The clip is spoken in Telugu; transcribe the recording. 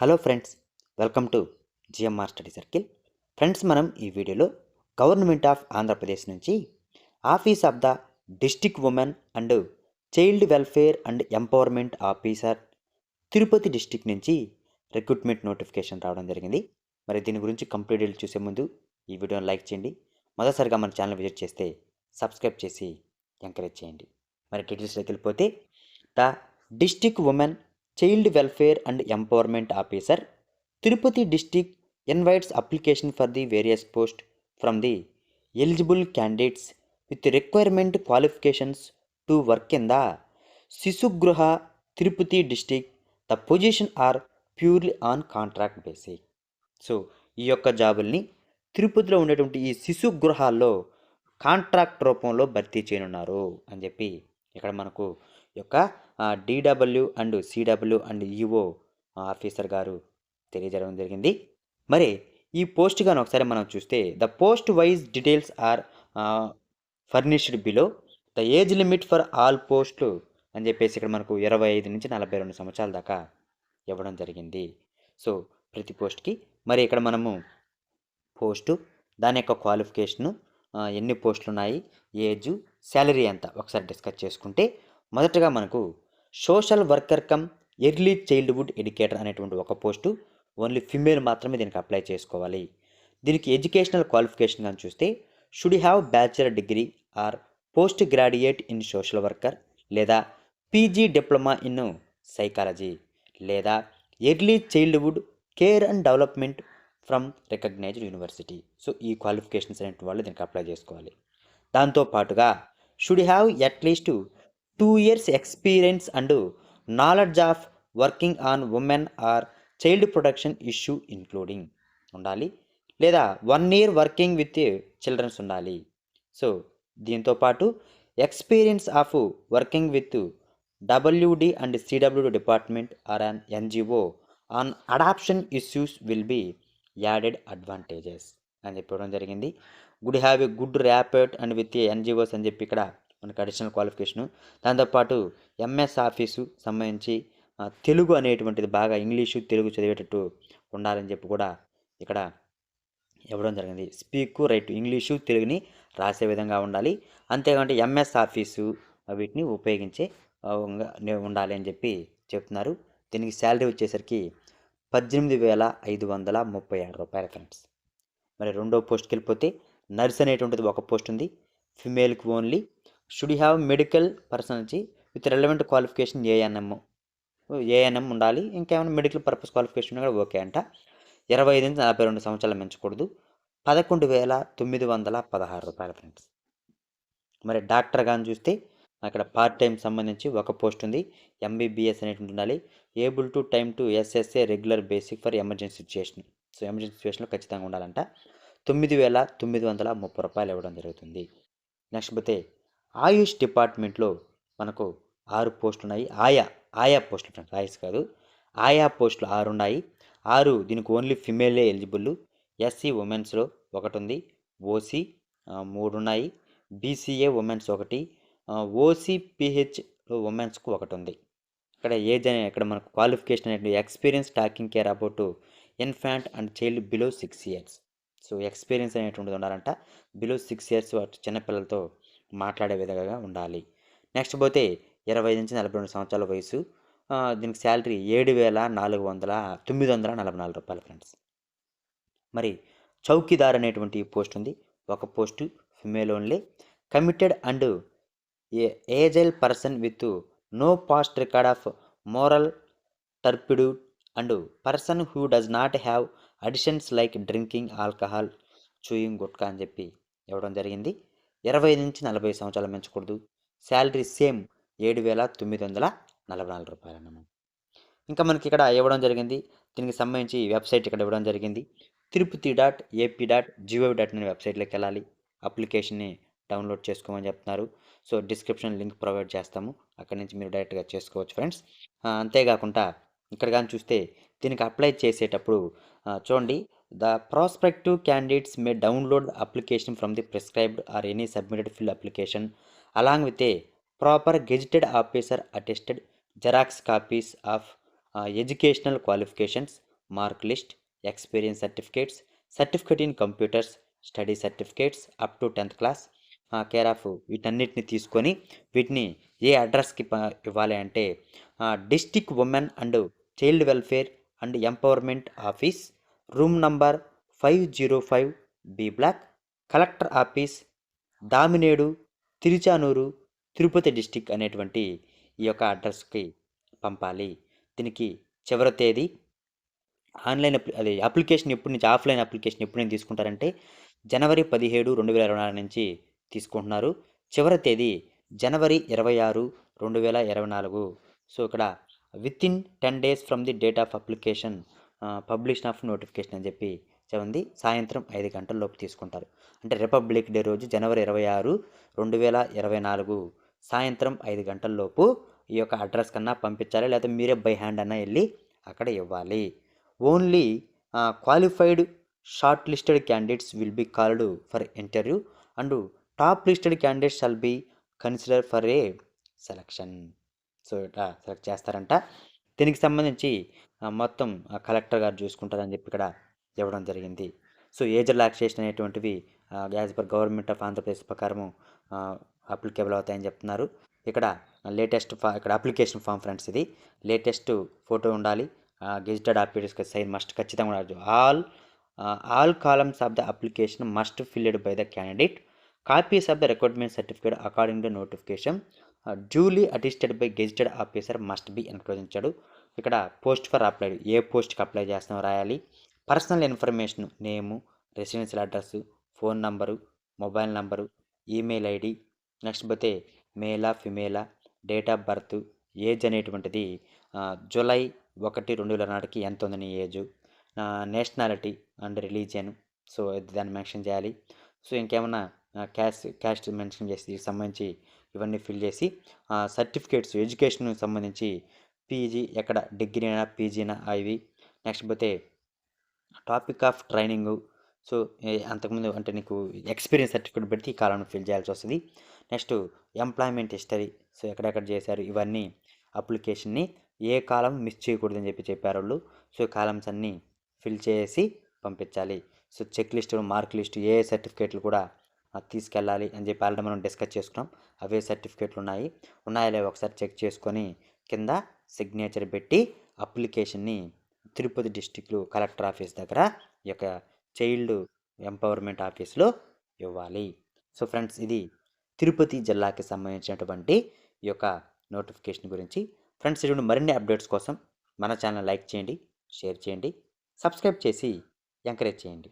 Hello friends welcome to GMR study circle. Friends మనం ఈ వీడియోలో గవర్నమెంట్ ఆఫ్ ఆంధ్రప్రదేశ్ నుంచి office of the district women and child welfare and empowerment officer Tirupati district నుంచి రిక్రూట్మెంట్ నోటిఫికేషన్ రావడం జరిగింది. మరి దీని గురించి కంప్లీట్ డీటెయిల్ చూసే ముందు ఈ వీడియోని లైక్ చేయండి. మొదటిసారిగా మన ఛానల్ విజిట్ చేస్తే సబ్స్క్రైబ్ చేసి ఎంకరేజ్ చేయండి. మరి డీటెయిల్స్లోకి వెళ్ళిపోతే the district women child welfare and empowerment officer Tirupati district invites application for the various post from the eligible candidates with requirement qualifications to work in the Shishu Gruha Tirupati district the position are purely on contract basic so ఈ యొక్క జాబుల్ని తిరుపతిలో ఉండేటువంటి ఈ శిశు గృహాల్లో కాంట్రాక్ట్ రూపంలో భర్తీ చేయనున్నారు అని చెప్పి ఇక్కడ మనకు యొక్క DW and CW and EO officer గారు తెలియజేయడం జరిగింది. మరి ఈ పోస్ట్ కానీ ఒకసారి మనం చూస్తే the post wise details are furnished below the age limit for all పోస్టులు అని చెప్పేసి ఇక్కడ మనకు ఇరవై ఐదు నుంచి నలభై రెండు సంవత్సరాల దాకా ఇవ్వడం జరిగింది. సో ప్రతి పోస్ట్కి మరి ఇక్కడ మనము పోస్టు దాని యొక్క క్వాలిఫికేషను ఎన్ని పోస్టులు ఉన్నాయి ఏజ్ శాలరీ ఎంత ఒకసారి డిస్కస్ చేసుకుంటే మొదటగా మనకు social worker cum early childhood educator అనేటువంటి ఒక పోస్టు ఓన్లీ ఫిమేల్ మాత్రమే దీనికి అప్లై చేసుకోవాలి. దీనికి ఎడ్యుకేషనల్ క్వాలిఫికేషన్ కానీ చూస్తే should have bachelor degree or post graduate in social worker లేదా పీజీ డిప్లొమా ఇన్ సైకాలజీ లేదా early childhood care and development from recognised university. So ఈ క్వాలిఫికేషన్స్ అనేటువంటి వాళ్ళు దీనికి అప్లై చేసుకోవాలి. దాంతో పాటుగా should have at least two years experience and knowledge of working on women or child protection issue including ఉండాలి. లేదా one year working with childrens ఉండాలి. సో దీంతో పాటు experience of working with WD and CWD department or an NGO on adoption issues will be added advantages అని చెప్పడం జరిగింది. Good have a good rapport and with NGOs అని చెప్పి ఇక్కడ మనకు అడిషనల్ క్వాలిఫికేషను దాంతోపాటు ఎంఎస్ ఆఫీసు సంబంధించి తెలుగు అనేటువంటిది బాగా ఇంగ్లీషు తెలుగు చదివేటట్టు ఉండాలని చెప్పి కూడా ఇక్కడ ఇవ్వడం జరిగింది. స్పీక్ రైట్ ఇంగ్లీషు తెలుగుని రాసే విధంగా ఉండాలి. అంతేకాకుండా ఎంఎస్ ఆఫీసు వీటిని ఉపయోగించే ఉండాలి అని చెప్పి చెప్తున్నారు. దీనికి శాలరీ వచ్చేసరికి పద్దెనిమిది వేల ఐదు వందల ముప్పై ఆరు రూపాయల ఫ్రెండ్స్ మరి రెండో పోస్ట్కి వెళ్ళిపోతే నర్స్ అనేటువంటిది ఒక పోస్ట్ ఉంది. ఫిమేల్కి only. Should have medical person with relevant qualification ANM. ANM ఉండాలి. ఇంకేమైనా మెడికల్ పర్పస్ క్వాలిఫికేషన్ కూడా ఓకే అంట. ఇరవై ఐదు నుంచి నలభై రెండు సంవత్సరాలు మించకూడదు పదకొండు వేల తొమ్మిది వందల పదహారు రూపాయలు ఫ్రెండ్స్. మరి డాక్టర్ కానీ చూస్తే అక్కడ పార్ట్ టైం సంబంధించి ఒక పోస్ట్ ఉంది. ఎంబీబీఎస్ అనేటువంటి ఉండాలి. Able to time to SSA regular basic for emergency situation. So emergency సిచ్యువేషన్లో ఖచ్చితంగా ఉండాలంట. తొమ్మిది వేల తొమ్మిది వందల ముప్పై రూపాయలు ఇవ్వడం జరుగుతుంది. నెక్స్ట్ పోతే ఆయుష్ డిపార్ట్మెంట్లో మనకు ఆరు పోస్టులు ఉన్నాయి. ఆయా ఆయా పోస్టులు ఫ్రెండ్స్ ఆయుష్ కాదు. ఆయా పోస్టులు ఆరు ఉన్నాయి. ఆరు దీనికి ఓన్లీ ఫిమేలే ఎలిజిబుల్ ఎస్సీ ఉమెన్స్లో ఒకటి ఉంది. ఓసీ మూడు ఉన్నాయి. బీసీఏ ఉమెన్స్ ఒకటి. ఓసీ పిహెచ్ ఉమెన్స్కు ఒకటి ఉంది. ఇక్కడ ఏజ్ అనే ఇక్కడ మనకు క్వాలిఫికేషన్ అనేది experience talking care about infant and child below six years. So experience అనేటువంటిది ఉండాలంట. బిలో సిక్స్ ఇయర్స్ చిన్నపిల్లలతో మాట్లాడే విధంగా ఉండాలి. నెక్స్ట్ పోతే ఇరవై నుంచి నలభై రెండు సంవత్సరాల వయసు. దీనికి శాలరీ ఏడు వేల నాలుగు వందల తొమ్మిది వందల నలభై నాలుగు రూపాయలు ఫ్రెండ్స్. మరి చౌకీదార్ అనేటువంటి పోస్ట్ ఉంది. ఒక post female only. Committed and a agile person with no past record of moral turpid and person who does not have additions like drinking alcohol chewing gutkha అని చెప్పి ఇవ్వడం జరిగింది. ఇరవై నుంచి నలభై సంవత్సరాలు పెంచకూడదు శాలరీ సేమ్ ఏడు వేల తొమ్మిది వందల నలభై నాలుగు రూపాయలు అన్నమాట. ఇంకా మనకి ఇక్కడ ఇవ్వడం జరిగింది. దీనికి సంబంధించి వెబ్సైట్ ఇక్కడ ఇవ్వడం జరిగింది. Tirupati dot AP dot geo dot అనే వెబ్సైట్లోకి వెళ్ళాలి. అప్లికేషన్ని డౌన్లోడ్ చేసుకోమని చెప్తున్నారు. సో డిస్క్రిప్షన్ లింక్ ప్రొవైడ్ చేస్తాము. అక్కడి నుంచి మీరు డైరెక్ట్గా చేసుకోవచ్చు ఫ్రెండ్స్. అంతేకాకుండా ఇక్కడ కానీ చూస్తే దీనికి అప్లై చేసేటప్పుడు చూడండి. The prospective candidates may download application from the prescribed or any submitted fill application. Along with a proper gazetted officer attested xerox copies of educational qualifications mark list experience certificates certificate in computers study certificates up to tenth class care of వీటన్నిటిని తీసుకొని వీటిని ఏ అడ్రస్కి ఇవ్వాలి అంటే district women and child welfare and empowerment office room number five zero five B block collector office Damineedu Tiruchanur Tirupati district అనేటువంటి ఈ యొక్క అడ్రస్కి పంపాలి. దీనికి చివరి తేదీ ఆన్లైన్ అప్లి అది అప్లికేషన్ ఎప్పటి నుంచి ఆఫ్లైన్ అప్లికేషన్ ఎప్పుడు నుంచి తీసుకుంటారంటే జనవరి పదిహేడు రెండు వేల ఇరవై నాలుగు నుంచి తీసుకుంటున్నారు. చివరి తేదీ జనవరి ఇరవై ఆరు రెండు వేల ఇరవై నాలుగు. సో ఇక్కడ within ten days from the date of application publication of notification అని చెప్పి చెప్పింది. సాయంత్రం ఐదు గంటల లోపు తీసుకుంటారు. అంటే రిపబ్లిక్ డే రోజు జనవరి ఇరవై ఆరు రెండు వేల ఇరవై నాలుగు సాయంత్రం ఐదు గంటల లోపు ఈ యొక్క అడ్రస్ కన్నా పంపించాలి. లేకపోతే మీరే బై హ్యాండ్ అన్నా వెళ్ళి అక్కడ ఇవ్వాలి. Only qualified short listed candidates will be called for interview and top listed candidates shall be consider for a selection so ఇట్లా సెలెక్ట్ చేస్తారంట. దీనికి సంబంధించి మొత్తం కలెక్టర్ గారు చూసుకుంటారని చెప్పి ఇక్కడ ఇవ్వడం జరిగింది. సో ఏజ్ రిలాక్సేషన్ అనేటువంటివి as per government of Andhra Pradesh ప్రకారము అప్లికేబుల్ అవుతాయని చెప్తున్నారు. ఇక్కడ లేటెస్ట్ ఫా ఇక్కడ అప్లికేషన్ ఫామ్ ఫ్రెండ్స్ ఇది. లేటెస్ట్ ఫోటో ఉండాలి. గెజిటెడ్ ఆఫీసర్స్కి సైన్ మస్ట్ ఖచ్చితంగా ఉండాలి. All all columns of the application must filled by the candidate. Copies of the recruitment certificate according to notification. Duly attested by gazetted officer must be ఎన్క్రోజించాడు ఇక్కడ పోస్ట్ ఫర్ అప్లైడ్ ఏ పోస్ట్కి అప్లై చేస్తామో రాయాలి? Personal information name residential address phone number mobile number email ID next పోతే మేలా ఫిమేలా డేట్ ఆఫ్ బర్త్ ఏజ్ అనేటువంటిది జులై జూలై ఒకటి రెండు వేల నాటికి ఎంత ఉంది age nationality and religion so దాన్ని మెన్షన్ చేయాలి. సో ఇంకేమన్నా క్యాస్ట్ క్యాస్ట్ మెన్షన్ చేసి దీనికి సంబంధించి ఇవన్నీ ఫిల్ చేసి సర్టిఫికేట్స్ ఎడ్యుకేషన్ సంబంధించి పీజీ ఎక్కడ డిగ్రీ అయినా పీజీనా అవి నెక్స్ట్ పోతే టాపిక్ ఆఫ్ ట్రైనింగ్. సో అంతకుముందు అంటే నీకు ఎక్స్పీరియన్స్ సర్టిఫికేట్ పెడితే ఈ కాలం ఫిల్ చేయాల్సి వస్తుంది. నెక్స్ట్ ఎంప్లాయ్మెంట్ హిస్టరీ సో ఎక్కడెక్కడ చేశారు ఇవన్నీ అప్లికేషన్ని ఏ కాలం మిస్ చేయకూడదని చెప్పి చెప్పారు వాళ్ళు సో కాలమ్స్ అన్నీ ఫిల్ చేసి పంపించాలి. So check list mark list ఏ సర్టిఫికేట్లు కూడా తీసుకెళ్ళాలి అని చెప్పి ఆల్రెడీ మనం డిస్కస్ చేసుకున్నాం. అవే సర్టిఫికేట్లు ఉన్నాయి ఉన్నాయా లేవో ఒకసారి చెక్ చేసుకొని కింద సిగ్నేచర్ పెట్టి అప్లికేషన్ని తిరుపతి డిస్టిక్లో కలెక్టర్ ఆఫీస్ దగ్గర ఈ యొక్క చైల్డ్ ఎంపవర్మెంట్ ఆఫీస్లో ఇవ్వాలి. సో ఫ్రెండ్స్ ఇది తిరుపతి జిల్లాకి సంబంధించినటువంటి ఈ యొక్క నోటిఫికేషన్ గురించి. ఫ్రెండ్స్ ఇటువంటి మరిన్ని అప్డేట్స్ కోసం మన ఛానల్ లైక్ చేయండి షేర్ చేయండి సబ్స్క్రైబ్ చేసి ఎంకరేజ్ చేయండి.